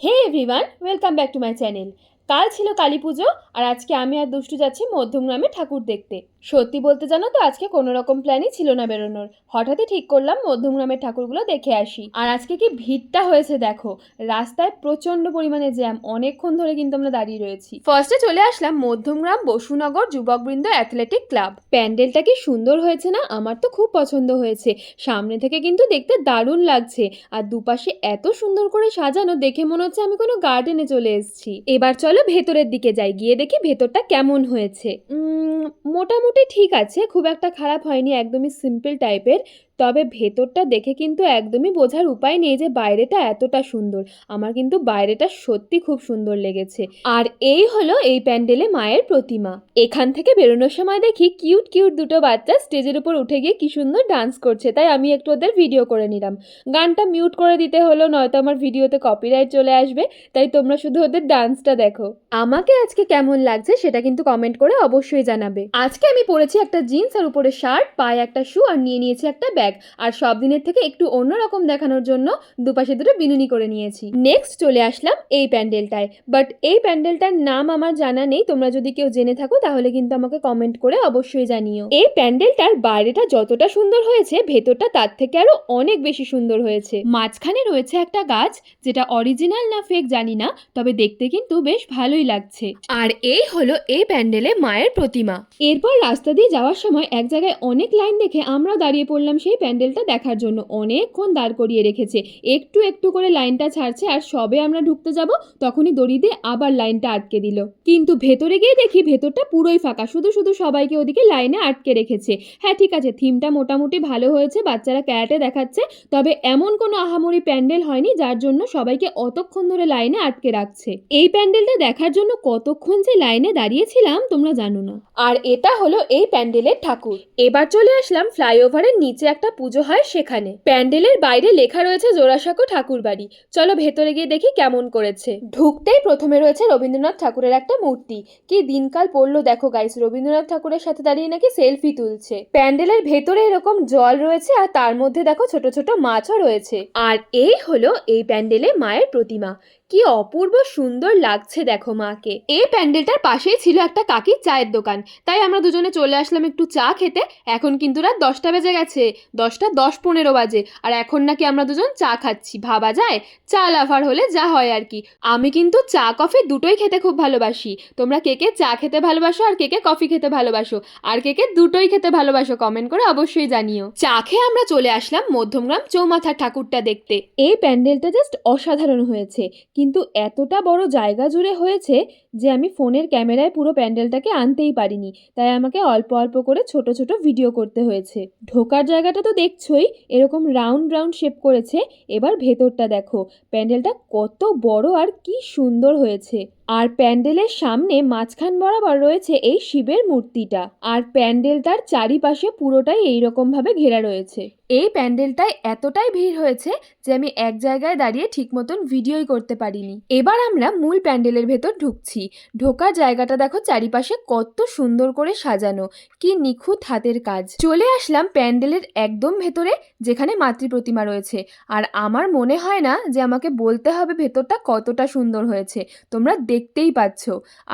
hey everyone welcome back to my channel কাল ছিল কালী পুজো, আর আজকে আমি আর দুষ্টু যাচ্ছি মধ্যমগ্রামে ঠাকুর দেখতে। সত্যি বলতে জানো তো, আজকে কোনো রকম প্ল্যানই ছিল না বেরোনোর। হঠাৎই ঠিক করলাম মধ্যমগ্রামের ঠাকুরগুলো দেখে আসি। আর আজকে কি ভিড়টা হয়েছে দেখো, রাস্তায় প্রচণ্ড পরিমাণে জ্যাম অনেকক্ষণ ধরে কিন্তু আমরা দাঁড়িয়ে রয়েছি। ফার্স্টে চলে আসলাম মধ্যমগ্রাম বসুনগর যুবকবৃন্দ অ্যাথলেটিক ক্লাব প্যান্ডেলটা কি সুন্দর হয়েছে না? আমার তো খুব পছন্দ হয়েছে। সামনে থেকে কিন্তু দেখতে দারুণ লাগছে। আর দুপাশে এত সুন্দর করে সাজানো, দেখে মনে হচ্ছে আমি কোনো গার্ডেনে চলে এসেছি। এবার চলো ভেতরের দিকে যাই, গিয়ে দেখি ভেতরটা কেমন হয়েছে। মোটামুটি ঠিক আছে, খুব একটা খারাপ হয়নি, একদমই সিম্পল টাইপের তবে ভেতরটা দেখে কিন্তু একদমই বোঝার উপায় নেই যে বাইরেটা এতটা সুন্দর। আমার কিন্তু বাইরেটা সত্যি খুব সুন্দর লেগেছে। আর এই হলো এই প্যান্ডেলে মায়ের প্রতিমা। এখান থেকে বেরোনোর সময় দেখি কিউট কিউট দুটো বাচ্চা স্টেজের উপর উঠে গিয়ে কি সুন্দর ডান্স করছে, তাই আমি একটু ওদের ভিডিও করে নিলাম। গানটা মিউট করে দিতে হলো, নয়তো আমার ভিডিওতে কপিরাইট চলে আসবে, তাই তোমরা শুধু ওদের ডান্সটা দেখো। আমাকে আজকে কেমন লাগছে সেটা কিন্তু কমেন্ট করে অবশ্যই জানাবে। আজকে আমি পরেছি একটা জিন্স আর উপরে শার্ট, পায়ে একটা শু আর নিয়ে নিয়েছি একটা ব্যাগ আর সব দিনের থেকে একটু অন্যরকম দেখানোর জন্য দুপাশে দুটো বিনুনি করে নিয়েছি। নেক্সট চলে আসলাম এই প্যান্ডেলটায়। বাট এই প্যান্ডেলটার নাম আমার জানা নেই, তোমরা যদি কেউ জেনে থাকো তাহলে কিন্তু আমাকে কমেন্ট করে অবশ্যই জানিও। এই প্যান্ডেলটার বাইরেটা যতটা সুন্দর হয়েছে, ভেতরটা তার থেকে আরও অনেক বেশি সুন্দর হয়েছে। মাঝখানে রয়েছে একটা গাছ, যেটা অরিজিনাল না ফেক জানি না, তবে দেখতে কিন্তু বেশ ভালোই লাগছে। আর এই হলো এই প্যান্ডেলে মায়ের প্রতিমা। এরপর রাস্তা দিয়ে যাওয়ার সময় এক জায়গায় অনেক লাইন দেখে আমরা দাঁড়িয়ে পড়লাম সেই প্যান্ডেলটা দেখার জন্য অনেকক্ষণ দাঁড় করিয়ে রেখেছে। একটু একটু করে লাইনটা ছাড়ছে আর সবে আমরা ঢুকতে যাব, তখনই দড়ি দিয়ে আবার লাইনটা আটকে দিল। কিন্তু ভেতরে গিয়ে দেখি ভেতরটা পুরোই ফাঁকা, শুধু শুধু সবাইকে ওদিকে লাইনে আটকে রেখেছে। হ্যাঁ ঠিক আছে, থিমটা মোটামুটি ভালো হয়েছে, বাচ্চারা ক্যারাটে দেখাচ্ছে, তবে এমন কোনো আহামরি প্যান্ডেল হয়নি যার জন্য সবাইকে অতক্ষণ ধরে লাইনে আটকে রাখছে। এই প্যান্ডেলটা দেখার জন্য কতক্ষণ যে লাইনে দাঁড়িয়েছিলাম তোমরা জানো না। আর এটা হলো এই প্যান্ডেলের ঠাকুর। এবার চলে আসলাম ফ্লাইওভারের নিচে একটা পুজো হয় সেখানে। প্যান্ডেলের বাইরে লেখা রয়েছে জোড়াসাঁকো ঠাকুর বাড়ি। চলো ভেতরে গিয়ে দেখি কেমন করেছে। ঢুকতেই প্রথমে রয়েছে রবীন্দ্রনাথ ঠাকুরের একটা মূর্তি। কি দিনকাল পড়ল দেখো গাইস রবীন্দ্রনাথ ঠাকুরের সাথে দাঁড়িয়ে নাকি সেলফি তুলছে। প্যান্ডেলের ভেতরে এরকম জল রয়েছে আর তার মধ্যে দেখো ছোট ছোট মাছও রয়েছে। আর এই হলো এই প্যান্ডেলে মায়ের প্রতিমা। কি অপূর্ব সুন্দর লাগছে দেখো মাকে। এই প্যান্ডেলটার পাশেই ছিল একটা কাকির চায়ের দোকান। তাই আমরা দুজনে চলে আসলাম একটু চা খেতে। এখন কিন্তু রাত দশটা বেজে গেছে। দশটা দশ পনেরো বাজে। আর এখন নাকি আমরা দুজন চা খাচ্ছি। ভাবা যায়, চা লাভার হলে যা হয় আর কি। আমি কিন্তু চা, কফি দুটোই খেতে খুব ভালোবাসি। তোমরা কে কে চা খেতে ভালোবাসো আর কে কে কফি খেতে ভালোবাসো? আর কে কে দুটোই খেতে ভালোবাসো কমেন্ট করে অবশ্যই জানিও। চা খেয়ে আমরা চলে আসলাম মধ্যমগ্রাম চৌমাথার ঠাকুরটা দেখতে। এই প্যান্ডেলটা জাস্ট অসাধারণ হয়েছে। কিন্তু এতটা বড় জায়গা জুড়ে হয়েছে যে আমি ফোনের ক্যামেরায় পুরো প্যান্ডেলটাকে আনতেই পারিনি। তাই আমাকে অল্প অল্প করে ছোট ছোট ভিডিও করতে হয়েছে। ঢোকার জায়গাটা তো দেখছই, এরকম রাউন্ড রাউন্ড শেপ করেছে। এবার ভেতরটা দেখো, প্যান্ডেলটা কত বড় আর কি সুন্দর হয়েছে। আর প্যান্ডেলের সামনে মাঝখান বরাবর রয়েছে এই শিবের মূর্তিটা। আর প্যান্ডেলটার চারিপাশে পুরোটাই এইরকম ভাবে ঘেরা রয়েছে। এই প্যান্ডেলটায় এতটাই ভিড় হয়েছে যে আমি এক জায়গায় দাঁড়িয়ে ঠিক মতন ভিডিওই করতে পারিনি। এবার আমরা মূল প্যান্ডেলের ভেতর ঢুকছি। ঢোকার জায়গাটা দেখো চারিপাশে কত সুন্দর করে সাজানো। কি নিখুঁত হাতের কাজ। চলে আসলাম প্যান্ডেলের একদম ভেতরে, যেখানে মাতৃ প্রতিমা রয়েছে। আর আমার মনে হয় না যে আমাকে বলতে হবে ভেতরটা কতটা সুন্দর হয়েছে। তোমরা দেখতেই পাচ্ছ।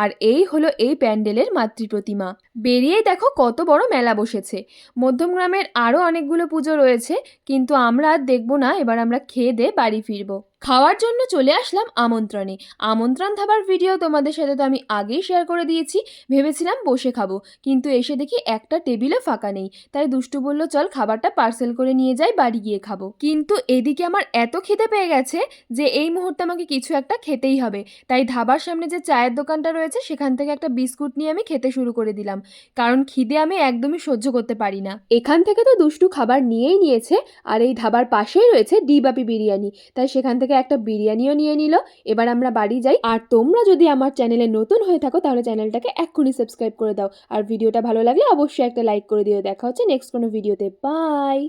আর এই হলো এই প্যান্ডেলের মাতৃ প্রতিমা বেরিয়েই দেখো কত বড় মেলা বসেছে। মধ্যমগ্রামের আরও অনেকগুলো পুজো রয়েছে, কিন্তু আমরা আর দেখব না। এবার আমরা খেয়ে দিয়ে বাড়ি ফিরবো। খাওয়ার জন্য চলে আসলাম আমন্ত্রণে। আমন্ত্রণ খাবার ভিডিও তোমাদের সাথে তো আমি আগেই শেয়ার করে দিয়েছি, ভেবেছিলাম বসে খাব। কিন্তু এসে দেখি একটা টেবিলও ফাঁকা নেই। তাই দুষ্টু বলল, চল খাবারটা পার্সেল করে নিয়ে যাই, বাড়ি গিয়ে খাব। কিন্তু এদিকে আমার এত খিদে পেয়ে গেছে যে এই মুহূর্তে আমাকে কিছু একটা খেতেই হবে। তাই ধাবার সামনে যে চায়ের দোকানটা রয়েছে, সেখান থেকে একটা বিস্কুট নিয়ে আমি খেতে শুরু করে দিলাম। কারণ খিদে আমি একদমই সহ্য করতে পারি না। এখান থেকে তো দুষ্টু খাবার নিয়েই নিয়েছে, আর এই ধাবার পাশেই রয়েছে ডিবাপি বিরিয়ানি। তাই সেখান থেকে একটা বিরিয়ানিও নিয়ে নিল, এবার আমরা বাড়ি যাই। আর তোমরা যদি আমার চ্যানেলে নতুন হয়ে থাকো, তাহলে চ্যানেলটাকে এক্ষুনি সাবস্ক্রাইব করে দাও। আর ভিডিওটা ভালো লাগলে অবশ্যই একটা লাইক করে দিও। দেখা হচ্ছে নেক্সট কোনো ভিডিওতে। বাই